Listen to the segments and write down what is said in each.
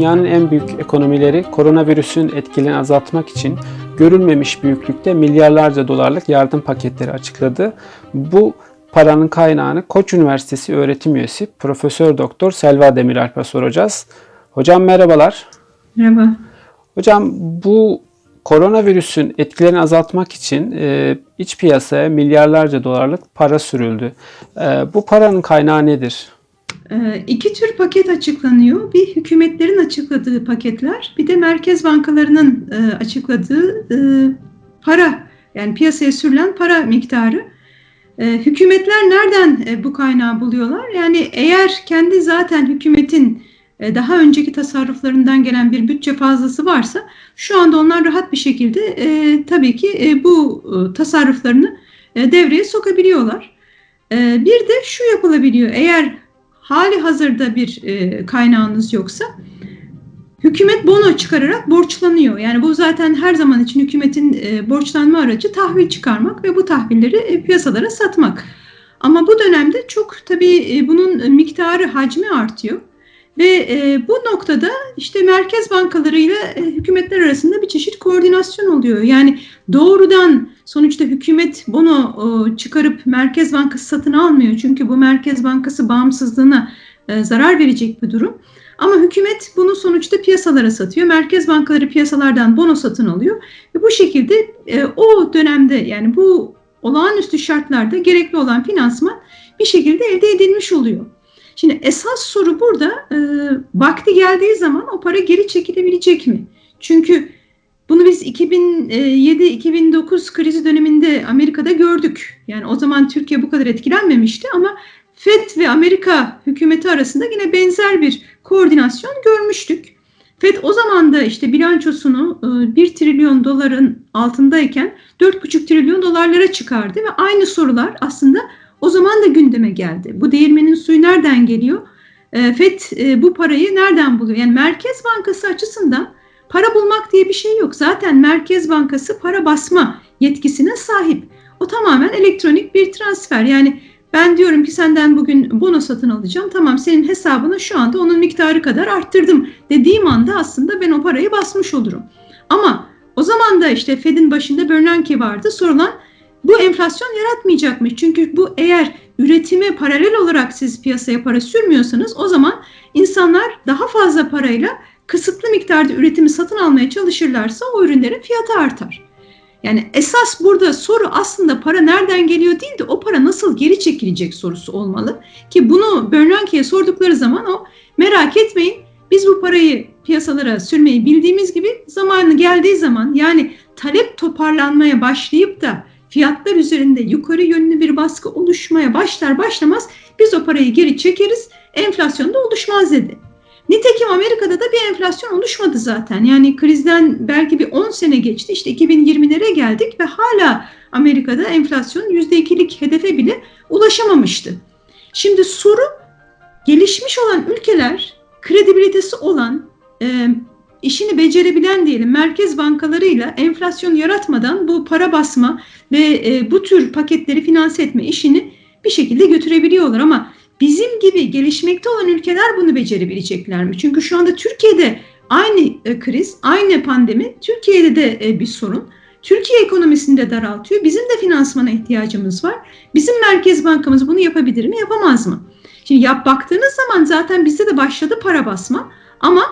dünyanın en büyük ekonomileri koronavirüsün etkilerini azaltmak için görülmemiş büyüklükte milyarlarca dolarlık yardım paketleri açıkladı. Bu paranın kaynağını Koç Üniversitesi öğretim üyesi Profesör Doktor Selva Demiralp'e soracağız. Hocam merhabalar. Merhaba. Hocam bu koronavirüsün etkilerini azaltmak için e, iç piyasaya milyarlarca dolarlık para sürüldü. E, bu paranın kaynağı nedir? Ee, iki tür paket açıklanıyor. Bir hükümetlerin açıkladığı paketler, bir de merkez bankalarının e, açıkladığı e, para, yani piyasaya sürülen para miktarı. E, hükümetler nereden bu kaynağı buluyorlar? Yani eğer kendi zaten hükümetin daha önceki tasarruflarından gelen bir bütçe fazlası varsa, şu anda onlar rahat bir şekilde tabii ki bu tasarruflarını devreye sokabiliyorlar. Bir de şu yapılabiliyor. Eğer hali hazırda bir e, kaynağınız yoksa hükümet bono çıkararak borçlanıyor. Yani bu zaten her zaman için hükümetin e, borçlanma aracı tahvil çıkarmak ve bu tahvilleri e, piyasalara satmak. Ama bu dönemde çok tabii e, bunun miktarı, hacmi artıyor. Ve e, bu noktada işte merkez bankalarıyla e, hükümetler arasında bir çeşit koordinasyon oluyor. Yani doğrudan sonuçta hükümet bunu e, çıkarıp merkez bankası satın almıyor. Çünkü bu merkez bankası bağımsızlığına e, zarar verecek bir durum. Ama hükümet bunu sonuçta piyasalara satıyor. Merkez bankaları piyasalardan bono satın alıyor. Ve bu şekilde e, o dönemde yani bu olağanüstü şartlarda gerekli olan finansman bir şekilde elde edilmiş oluyor. Şimdi esas soru burada e, vakti geldiği zaman o para geri çekilebilecek mi? Çünkü bunu biz 2007-2009 krizi döneminde Amerika'da gördük. Yani o zaman Türkiye bu kadar etkilenmemişti ama FED ve Amerika hükümeti arasında yine benzer bir koordinasyon görmüştük. FED o zaman da işte bilançosunu 1 trilyon doların altındayken 4,5 trilyon dolarlara çıkardı ve aynı sorular aslında o zaman da gündeme geldi. Bu değirmenin suyu nereden geliyor? FED bu parayı nereden buluyor? Yani Merkez Bankası açısından para bulmak diye bir şey yok. Zaten Merkez Bankası para basma yetkisine sahip. O tamamen elektronik bir transfer. Yani ben diyorum ki senden bugün bono satın alacağım. Tamam senin hesabına şu anda onun miktarı kadar arttırdım dediğim anda aslında ben o parayı basmış olurum. Ama o zaman da işte Fed'in başında Bernanke vardı. Sorulan bu enflasyon yaratmayacakmış. Çünkü bu eğer üretime paralel olarak siz piyasaya para sürmüyorsanız o zaman insanlar daha fazla parayla kısıtlı miktarda üretimi satın almaya çalışırlarsa o ürünlerin fiyatı artar. Yani esas burada soru aslında para nereden geliyor değil de o para nasıl geri çekilecek sorusu olmalı. Ki bunu Bernanke'ye sordukları zaman o merak etmeyin biz bu parayı piyasalara sürmeyi bildiğimiz gibi zamanı geldiği zaman yani talep toparlanmaya başlayıp da fiyatlar üzerinde yukarı yönlü bir baskı oluşmaya başlar başlamaz biz o parayı geri çekeriz enflasyon da oluşmaz dedi. Nitekim Amerika'da da bir enflasyon oluşmadı zaten. Yani krizden belki bir 10 sene geçti. İşte 2020'lere geldik ve hala Amerika'da enflasyon %2'lik hedefe bile ulaşamamıştı. Şimdi soru gelişmiş olan ülkeler kredibilitesi olan, işini becerebilen diyelim merkez bankalarıyla enflasyon yaratmadan bu para basma ve e, bu tür paketleri finanse etme işini bir şekilde götürebiliyorlar ama bizim gibi gelişmekte olan ülkeler bunu becerebilecekler mi? Çünkü şu anda Türkiye'de aynı e, kriz, aynı pandemi Türkiye'de de e, bir sorun. Türkiye ekonomisini de daraltıyor. Bizim de finansmana ihtiyacımız var. Bizim Merkez Bankamız bunu yapabilir mi, yapamaz mı? Şimdi yap baktığınız zaman zaten bizde de başladı para basma. Ama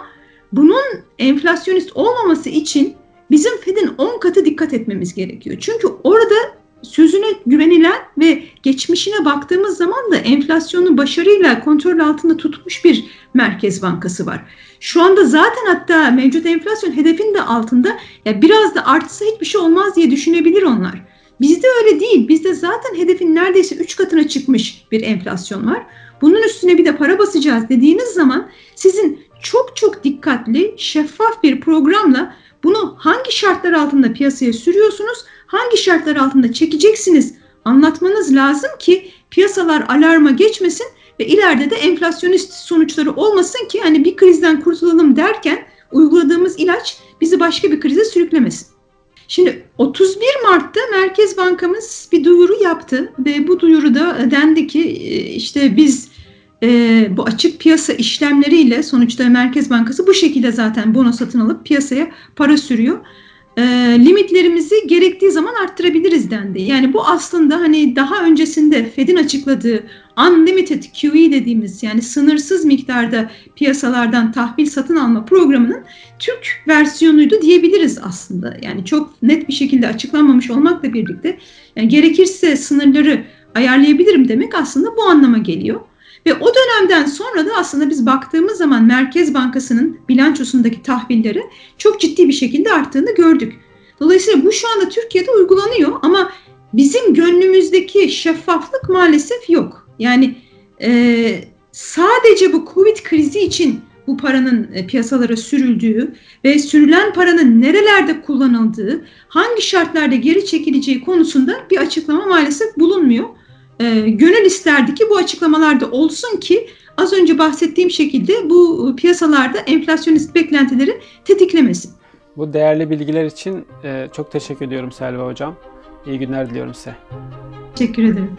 bunun enflasyonist olmaması için bizim Fed'in 10 katı dikkat etmemiz gerekiyor. Çünkü orada sözüne güvenilen ve geçmişine baktığımız zaman da enflasyonu başarıyla kontrol altında tutmuş bir merkez bankası var. Şu anda zaten hatta mevcut enflasyon hedefin de altında ya biraz da artsa hiçbir şey olmaz diye düşünebilir onlar. Bizde öyle değil. Bizde zaten hedefin neredeyse 3 katına çıkmış bir enflasyon var. Bunun üstüne bir de para basacağız dediğiniz zaman çok çok dikkatli, şeffaf bir programla bunu hangi şartlar altında piyasaya sürüyorsunuz, hangi şartlar altında çekeceksiniz anlatmanız lazım ki piyasalar alarma geçmesin ve ileride de enflasyonist sonuçları olmasın ki hani bir krizden kurtulalım derken uyguladığımız ilaç bizi başka bir krize sürüklemesin. Şimdi 31 Mart'ta Merkez Bankamız bir duyuru yaptı ve bu duyuruda dendi ki işte biz e, bu açık piyasa işlemleriyle sonuçta Merkez Bankası bu şekilde zaten bono satın alıp piyasaya para sürüyor. E, limitlerimizi gerektiği zaman arttırabiliriz dendi. Yani bu aslında hani daha öncesinde Fed'in açıkladığı unlimited QE dediğimiz yani sınırsız miktarda piyasalardan tahvil satın alma programının Türk versiyonuydu diyebiliriz aslında. Yani çok net bir şekilde açıklanmamış olmakla birlikte yani gerekirse sınırları ayarlayabilirim demek aslında bu anlama geliyor. Ve o dönemden sonra da aslında biz baktığımız zaman Merkez Bankası'nın bilançosundaki tahvilleri çok ciddi bir şekilde arttığını gördük. Dolayısıyla bu şu anda Türkiye'de uygulanıyor ama bizim gönlümüzdeki şeffaflık maalesef yok. Yani e, sadece bu Covid krizi için bu paranın e, piyasalara sürüldüğü ve sürülen paranın nerelerde kullanıldığı, hangi şartlarda geri çekileceği konusunda bir açıklama maalesef bulunmuyor. E, gönül isterdi ki bu açıklamalarda olsun ki az önce bahsettiğim şekilde bu piyasalarda enflasyonist beklentileri tetiklemesin. Bu değerli bilgiler için e, çok teşekkür ediyorum Selva Hocam. İyi günler diliyorum size. Teşekkür ederim.